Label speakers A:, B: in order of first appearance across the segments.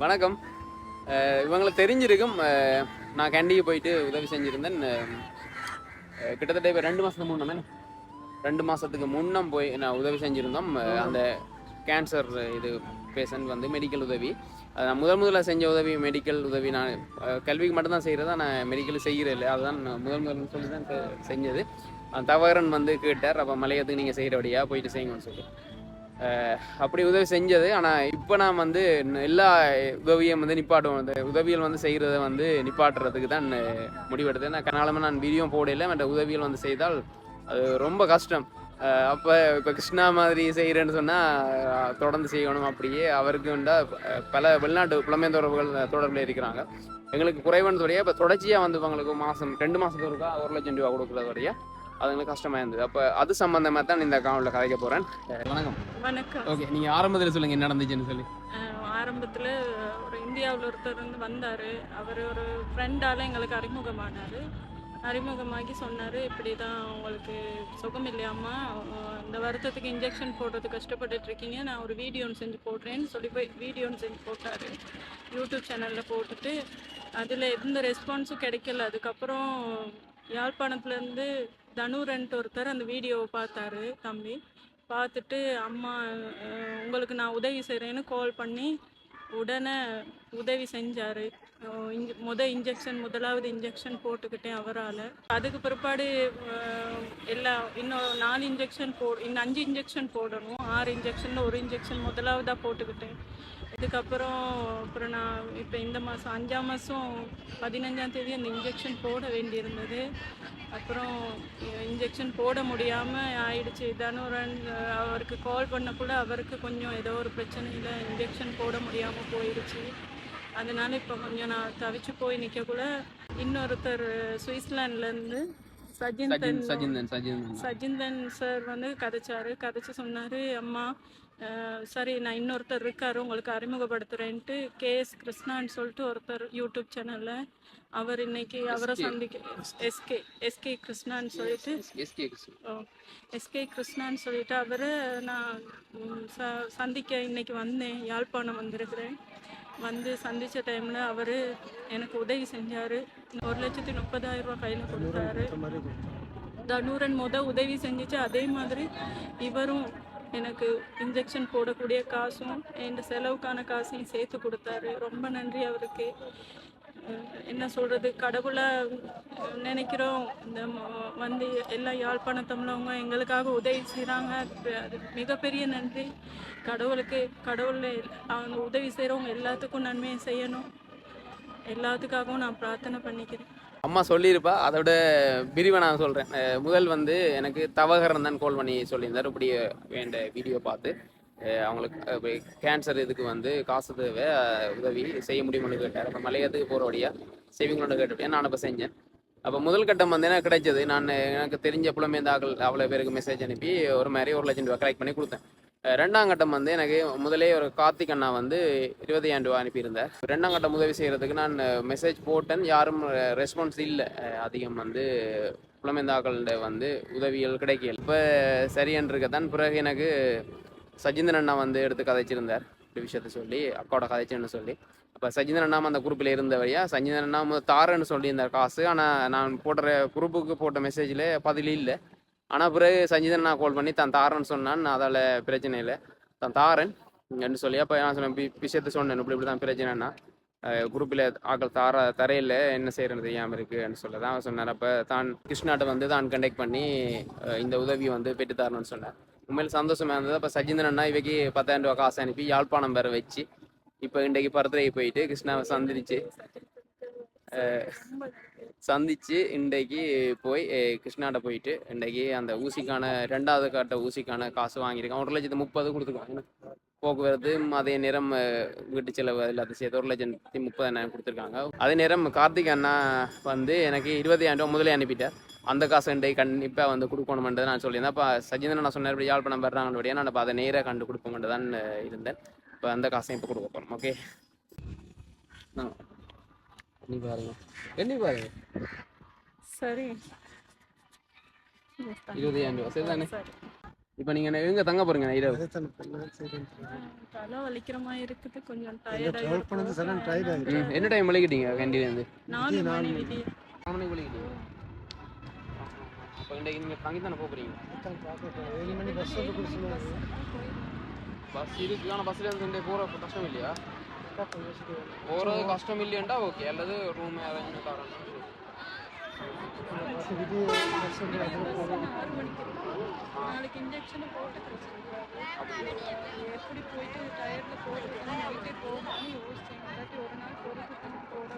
A: வணக்கம். இவங்களை தெரிஞ்சிருக்கும் நான் கேண்டிக்கு போயிட்டு உதவி செஞ்சுருந்தேன். கிட்டத்தட்ட இப்போ ரெண்டு மாதத்துக்கு முன்னமே ரெண்டு மாதத்துக்கு முன்னம் போய் நான் உதவி செஞ்சுருந்தோம். அந்த கேன்சர் இது பேஷண்ட் வந்து மெடிக்கல் உதவி. அது நான் முதல் முதல்ல செஞ்ச உதவி மெடிக்கல் உதவி நான் கல்விக்கு மட்டும்தான் செய்கிறதா நான் மெடிக்கல் செய்கிறேன் இல்லை. அதுதான் நான் முதல் முதல்னு சொல்லி தான் செஞ்சது. அந்த தவறன் வந்து கேட்டார் அப்போ மலையத்துக்கு நீங்கள் செய்கிறபடியா போயிட்டு செய்யுங்கன்னு சொல்லி. அப்படி உதவி செஞ்சது. ஆனால் இப்போ நான் வந்து எல்லா உதவியும் வந்து நிப்பாட்டுவோம். அந்த உதவிகள் வந்து செய்கிறத வந்து நிப்பாட்டுறதுக்கு தான் முடிவெடுத்தேன். நான் கனாலமாக நான் வீடியோ போடல. மற்ற உதவிகள் வந்து செய்தால் அது ரொம்ப கஷ்டம். அப்போ இப்போ கிருஷ்ணா மாதிரி செய்கிறேன்னு சொன்னால் தொடர்ந்து செய்யணும் அப்படியே. அவருக்கு வந்தா பல வெளிநாட்டு புலமை தொடர்புகள் தொடர்பில் இருக்கிறாங்க. எங்களுக்கு குறைவானது துறையா இப்போ தொடர்ச்சியாக வந்து இவங்களுக்கு மாதம் ரெண்டு மாதத்துக்கு ஒருக்கா ஒரு லட்சம் ரூபா கொடுக்குறது வரையா அது எங்களுக்கு கஷ்டமாக இருந்தது. அப்போ அது சம்மந்தமாக தான் இந்த அக்கௌண்ட்டில் கதைக்க போகிறேன் வணக்கம்.
B: வணக்கம்.
A: ஓகே நீங்கள் ஆரம்பத்தில் சொல்லுங்கள் என்ன நடந்துச்சுன்னு சொல்லி.
B: ஆரம்பத்தில் ஒரு இந்தியாவில் ஒருத்தர் வந்து வந்தார். அவர் ஒரு ஃப்ரெண்டால் எங்களுக்கு அறிமுகமானார். அறிமுகமாகி சொன்னார் இப்படி தான் உங்களுக்கு சுகம் இல்லையாம்மா அஹ் இந்த வருத்தத்துக்கு இன்ஜெக்ஷன் போடுறது கஷ்டப்பட்டுட்டு இருக்கீங்க. நான் ஒரு வீடியோ ஒன்று செஞ்சு போடுறேன்னு சொல்லி போய் வீடியோ ஒன்று செஞ்சு போட்டார். யூடியூப் சேனலில் போட்டுட்டு அதில் எந்த ரெஸ்பான்ஸும் கிடைக்கல. அதுக்கப்புறம் யாழ்ப்பாணத்துலேருந்து தனுரன்ட்டு ஒருத்தர் அந்த வீடியோவை பார்த்தாரு தம்பி. பார்த்துட்டு அம்மா உங்களுக்கு நான் உதவி செய்கிறேன்னு கால் பண்ணி உடனே உதவி செஞ்சார். இங்க முத இன்ஜெக்ஷன் முதலாவது இன்ஜெக்ஷன் போட்டுக்கிட்டேன் அவரால். அதுக்கு பிற்பாடு எல்லா இன்னும் நாலு இன்ஜெக்ஷன் போ இன்னும் அஞ்சு இன்ஜெக்ஷன் போடணும். ஆறு இன்ஜெக்ஷனில் ஒரு இன்ஜெக்ஷன் முதலாவதாக போட்டுக்கிட்டேன். இதுக்கப்புறம் அப்புறம் நான் இப்போ இந்த மாதம் அஞ்சாம் மாதம் பதினஞ்சாம் தேதி அந்த இன்ஜெக்ஷன் போட வேண்டியிருந்தது. அப்புறம் இன்ஜெக்ஷன் போட முடியாமல் ஆயிடுச்சு. தனுரன் அவருக்கு கால் பண்ணக்குள்ள அவருக்கு கொஞ்சம் ஏதோ ஒரு பிரச்சனையில் இன்ஜெக்ஷன் போட முடியாமல் போயிடுச்சு. அதனால இப்போ கொஞ்சம் நான் தவிச்சு போய் நிற்கக்குள்ள இன்னொருத்தர் சுவிட்சர்லாண்ட்லேருந்து
A: சஜின் சஜிந்தன் சஜிந்தன்.
B: சஜிந்தன் சார் வந்து கதைச்சாரு. கதைச்சு சொன்னார் அம்மா சரி நான் இன்னொருத்தர் இருக்காரு உங்களுக்கு அறிமுகப்படுத்துறேன்ட்டு கேஎஸ் கிருஷ்ணான்னு சொல்லிட்டு ஒருத்தர் யூடியூப் சேனலில் அவர் இன்னைக்கு அவரை சந்திக்க எஸ்கே எஸ்கே கிருஷ்ணான்னு சொல்லிட்டு
A: எஸ்கே
B: கிருஷ்ணான்னு சொல்லிட்டு அவரை நான் ச சந்திக்க இன்னைக்கு வந்தேன். யாழ்ப்பாணம் வந்திருக்கிறேன். வந்து சந்தித்த டைமில் அவர் எனக்கு உதவி செஞ்சார். ஒரு லட்சத்தி முப்பதாயிரம் ரூபாய் கையில் கொடுத்தாரு. தனுரன் முத உதவி செஞ்சிச்சு. அதே மாதிரி இவரும் எனக்கு இன்ஜெக்ஷன் போடக்கூடிய காசும் என் செலவுக்கான காசையும் சேர்த்து கொடுத்தாரு. ரொம்ப நன்றி அவருக்கு. என்ன சொல்கிறது கடவுளை நினைக்கிறோம். இந்த வந்து எல்லா யாழ்ப்பாண தமிழவங்க எங்களுக்காக உதவி செய்கிறாங்க அது மிகப்பெரிய நன்றி. கடவுளுக்கு கடவுள் அவங்க உதவி செய்கிறவங்க எல்லாத்துக்கும் நன்மையை செய்யணும். எல்லாத்துக்காகவும் நான் பிரார்த்தனை பண்ணிக்கிறேன்.
A: அம்மா சொல்லியிருப்பா அதோட விரிவை நான் சொல்கிறேன் முதல் வந்து எனக்கு தவகரன் தான் கால் பண்ணி சொல்லியிருந்தார். இப்படி வேண்ட வீடியோ பார்த்து. அவங்களுக்கு கேன்சர் இதுக்கு வந்து காசு தேவை உதவி செய்ய முடியும்னு கேட்டார். அப்போ மலையத்துக்கு போகிற வழியாக செய்வீங்களோட கேட்டு நான் இப்போ செஞ்சேன். அப்போ முதல் கட்டம் வந்து எனக்கு கிடைச்சது? நான் எனக்கு தெரிஞ்ச புலமேந்தாக்கள் அவ்வளோ பேருக்கு மெசேஜ் அனுப்பி ஒரு மாதிரி ஒரு லட்சம் ரூபா கலெக்ட் பண்ணி கொடுத்தேன். ரெண்டாம் கட்டம் வந்து எனக்கு முதலே ஒரு கார்த்திக் அண்ணா வந்து இருபதாயிரம் ரூபா அனுப்பியிருந்தேன் ரெண்டாம் கட்டம் உதவி செய்கிறதுக்கு நான் மெசேஜ் போட்டேன். யாரும் ரெஸ்பான்ஸ் இல்லை. அதிகம் வந்து புலமேந்தாக்கள வந்து உதவிகள் கிடைக்கல. இப்போ சரியன்றிருக்கத்தான் பிறகு எனக்கு சஜிந்தன் அண்ணா வந்து எடுத்து கதைச்சிருந்தார். இந்த விஷயத்த சொல்லி அக்காவோட கதைச்சுன்னு சொல்லி. அப்போ சஜிந்தன் அண்ணா அந்த குரூப்பில் இருந்த வழியா சஜிந்தன் அண்ணா முதல் சொல்லியிருந்தார் காசு. ஆனால் நான் போடுற குரூப்புக்கு போட்ட மெசேஜில் பதில் இல்லை. ஆனால் பிறகு சஞ்சிதன் அண்ணா கால் பண்ணி தான் தாரேன்னு சொன்னான். அதால் பிரச்சனை இல்லை. தான் தாரன். என்று சொல்லி அப்போ நான் சொன்னேன் "பி- விஷயத்த சொன்னேன். இப்படி இப்படி தான் பிரச்சனைனா குரூப்பில் ஆக்கள் தார தரையில் என்ன செய்கிறது தெரியாமல் இருக்குன்னு சொல்ல தான் சொன்னார். அப்போ தான் கிருஷ்ணாட்ட வந்து தான் கண்டெக்ட் பண்ணி இந்த உதவி வந்து பெற்று சொன்னார். உண்மையில் சந்தோஷமா இருந்தது. அப்போ சஜிந்தன் அண்ணா இவைக்கு பத்தாயிரம் ரூபா காசு அனுப்பி யாழ்ப்பாணம் வேற வச்சு இப்போ இன்றைக்கு பரத்துறைக்கு போயிட்டு கிருஷ்ணாவை சந்திச்சு சந்திச்சு இன்றைக்கு போய் கிருஷ்ணாட்ட போயிட்டு இன்றைக்கு அந்த ஊசிக்கான ரெண்டாவது கட்ட ஊசிக்கான காசு வாங்கியிருக்கான். ஒரு லட்சத்து முப்பது கொடுத்துருக்காங்க போக்குவரத்து அதே நேரம் வீட்டு செலவு எல்லாத்தையும் சேர்த்து ஒரு லட்சத்தி முப்பதாயிரம் கொடுத்துருக்காங்க. அதே நேரம் கார்த்திக் அண்ணா வந்து எனக்கு இருபதாயிரம் ரூபா முதலே அனுப்பிட்டார். அந்த காசு இன்றைக்கு கண்டிப்பாக வந்து கொடுக்கணுமென்றது நான் சொல்லியிருந்தேன். அப்போ சஜிந்தன் நான் சொன்னார் இப்படி யாழ்ப்பாணம் வர்றாங்கன்னு நான் இப்போ அதை நேராக கண்டு கொடுப்போம்னு தான் இருந்தேன். இப்போ அந்த காசையும் இப்போ கொடுக்க போகிறோம் ஓகே பாருங்க. எண்ணி பாருங்க?
B: சரி.
A: இருபதாயிரம் ரூபா சரிதானே?
B: சரி.
A: இப்போ நீங்கள் எங்கே தங்க போகிறீங்க இரவு
B: தலை வலிக்கிற மாதிரி இருக்குது கொஞ்சம்
C: டயர்ட்
A: என்ன டைம்
B: மணி
A: மணிக்கு விளக்கிட்டீங்க அப்போ இன்றைக்கு நீங்கள் தங்கி தானே
C: ஏழு மணி பஸ் வந்து
A: பஸ் இருக்கு ஆனால் பஸ்ஸில் இருந்து போகிற கஷ்டம் இல்லையா? போகிறது கஷ்டம் இல்லையாண்டா ஓகே அல்லது ரூம் அரேஞ்ச் தரணும்
B: நாளைக்கு இன்ஜெக்ஷனை போட்டு எப்படி போயிட்டு டயர்டில் போகிறது நைட்டே போகணும்னு யோசிச்சேன் இல்லாட்டி ஒரு நாள் போகிறதுக்கு போட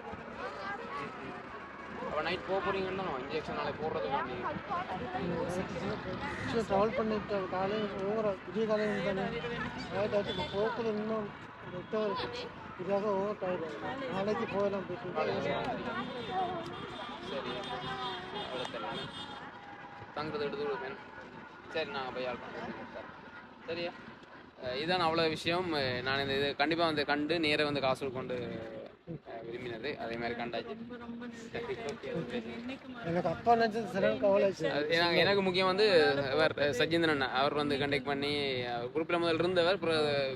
A: அப்போ நைட் போக போகிறீங்கன்னா இன்ஜெக்ஷன் நாளைக்கு போடுறதுக்காண்டி
C: ட்ராவல் பண்ணிட்டு காலையில் ஓவரா விடிய காலையில் தானே. டயர்ட் ஆகிட்டு இப்போ போக்குள்ள இன்னும் ரொம்ப இதாக ஓவர் டயர்ட் ஆகும் நாளைக்கு போகலாம் போயிட்டு
A: சரி. அவ்வளோ தங்குறது எடுத்து கொடுப்பேன். சரி நாங்கள் போய் ஆள் பண்ணுறோம் சரியா இதான் அவ்வளோ விஷயம். நான் இந்த இது கண்டிப்பாக வந்து கண்டு நேராக வந்து காசு கொண்டு விரும்பினது. அதே மாதிரி கண்டாச்சு.
C: எனக்கு அப்பா நினச்சது சரியான கவலை ஆச்சு
A: அது எனக்கு முக்கியம் வந்து அவர் சஜிந்திரன் அண்ணா. அவர் வந்து கண்டெக்ட் பண்ணி குரூப்பில் முதல்ல இருந்தவர்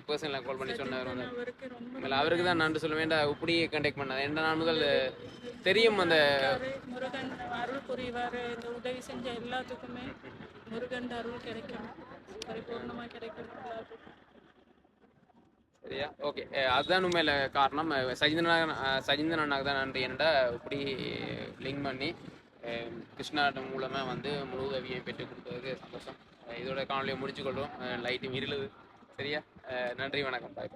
A: பர்சனலாக கால் பண்ணி சொன்னவர் வந்து.
B: அவருக்கு ரொம்ப
A: இல்லை அவருக்கு தான் நன்றி சொல்ல வேண்டாம். இப்படி கண்டெக்ட் பண்ணது ஏன்னா நான் முதல் தெரியும் அந்த
B: முருகன் அருள் புரிவார். இந்த உதவி செஞ்ச எல்லாத்துக்குமே முருகன் அருள் கிடைக்கும் பரிபூர்ணமாக கிடைக்கும் எல்லாத்துக்கும்
A: சரியா? ஓகே அதுதான் உண்மையில காரணம். அஹ் சஜிந்திரன் அஹ் அண்ணாக்கு தான் நன்றி. என்னடா இப்படி லிங்க் பண்ணி கிருஷ்ணாட்டம் கிருஷ்ணா மூலமாக வந்து முழு உதவியை பெற்றுக் கொடுத்ததுக்கு சந்தோஷம். இதோட காணொலியை முடிச்சுக்கொள்வோம் லைட்டும் இருளுது. சரியா? நன்றி வணக்கம். பாய்